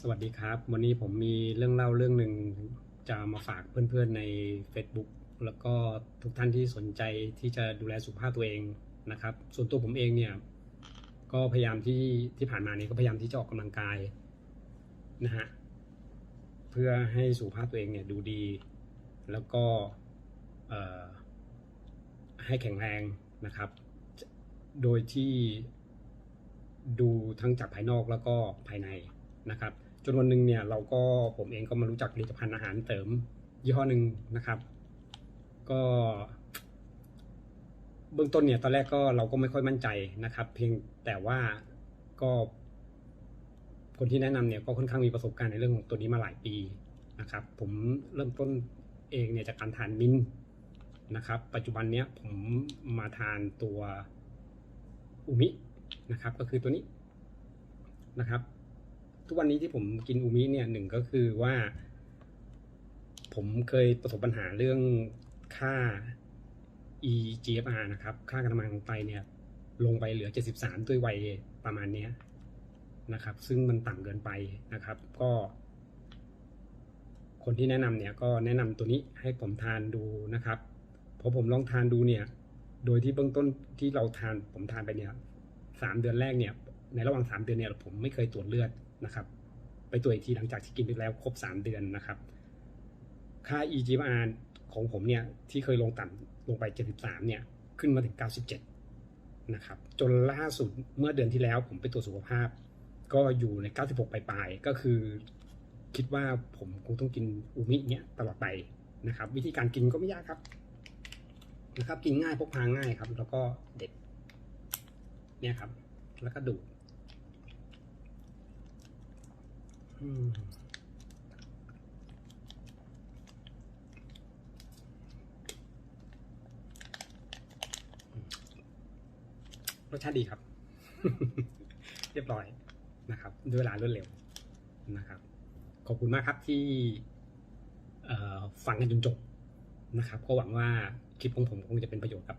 สวัสดีครับ วันนี้ผมมีเรื่องเล่าเรื่องหนึ่งจะมาฝากเพื่อนๆใน Facebook แล้วก็ทุกท่านที่สนใจที่จะดูแลสุขภาพตัวเองนะครับ ส่วนตัวผมเองเนี่ยก็พยายามที่ที่ผ่านมานี้ก็พยายามที่จะออกกำลังกายนะฮะเพื่อให้สุขภาพตัวเองเนี่ยดูดี แล้วก็ให้แข็งแรงนะครับ โดยที่ดูทั้งจากภายนอกแล้วก็ภายใน นะครับจนวันหนึ่งเนี่ยเราก็ผมเองก็มารู้จักผลิตภัณฑ์อาหารเสริมยี่ห้อหนึ่งนะครับ ก็ เบื้องต้นเนี่ยตอนแรกก็เราก็ไม่ค่อยมั่นใจนะครับ เพียงแต่ว่าก็ คนที่แนะนำเนี่ยก็ค่อนข้างมีประสบการณ์ในเรื่องของตัวนี้มาหลายปีนะครับ ผมเริ่มต้นเองเนี่ยจากการทานมินนะครับ ปัจจุบันเนี้ยผมมาทานตัวอุมินะครับ ก็คือตัวนี้นะครับ ทุกวันนี้ที่ผมกินอูมิเนี่ยหนึ่งก็คือว่า ผมเคยประสบปัญหาเรื่องค่า eGFR นะครับ ค่าการทำงานของไตเนี่ย ลงไปเหลือ 73 ด้วยวัยประมาณนี้นะครับ ซึ่งมันต่ำเกินไปนะครับ ก็ คนที่แนะนำเนี่ยก็แนะนำตัวนี้ให้ผมทานดูนะครับพอผมลองทานดูเนี่ย โดยที่เบื้องต้นที่เราทานผมทานไปเนี่ยสามเดือนแรกเนี่ย ในระหว่างสามเดือนเนี่ยผมไม่เคยตรวจเลือดนะครับ ไปตรวจอีกทีหลังจากที่กินไปแล้วครบสามเดือนนะครับ ค่า eGFR ของผมเนี่ยที่เคยลงต่ำลงไป 73 เนี่ยขึ้นมาถึง 97 นะครับ จนล่าสุดเมื่อเดือนที่แล้วผมไปตรวจสุขภาพ ก็อยู่ใน 96 ปลายๆก็คือ คิดว่าผมคงต้องกินอูมิเนี่ยตลอดไปนะครับ วิธีการกินก็ไม่ยากครับนะครับ กินง่ายพกพาง่ายครับ แล้วก็เด็ดเนี่ยครับ แล้วก็ดูดอืม รสชาติดีครับ เรียบร้อยนะครับ ด้วยเวลารวดเร็วนะครับ ขอบคุณมากครับที่ฟังกันจนจบนะครับ ก็หวังว่าคลิปของผมคงจะเป็นประโยชน์ครับ